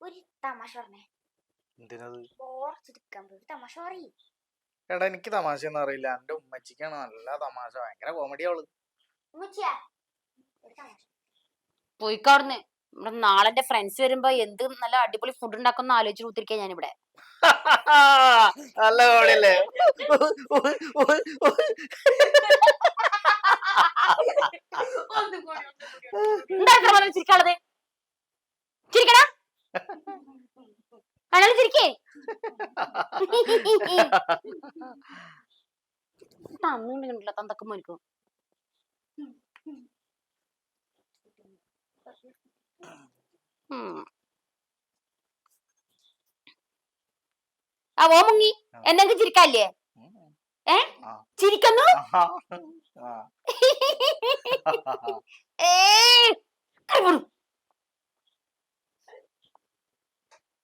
ഒരു തമാശ പറഞ്ഞേ. എന്തിനത്? ഓർച്ചെടുക്കാൻ പോയി. തമാശ പറയും. എടാ എനിക്ക് തമാശ ഒന്നും അറിയില്ല. എന്റെ ഉമ്മച്ചിക്കാണ് നല്ല തമാശ. ഭയങ്കര കോമഡി അവൾ. പോയിക്കവിടുന്ന് ഇവിടെ നാളെ എന്റെ ഫ്രണ്ട്സ് വരുമ്പോ എന്ത് നല്ല അടിപൊളി ഫുഡ് ഉണ്ടാക്കുന്ന ആലോചിച്ച് കൂത്തിരിക്കാ ഞാനിവിടെ. നല്ല കോമഡിയല്ലേ എന്താ ചിരിക്കാനുള്ളത് തന്തൊക്കെ മോനിക്കും. ആ ഓ മുങ്ങി എന്നെങ്കിൽ ചിരിക്കല്ലേ? ഏ. ചിരിക്കുന്നു. ഏ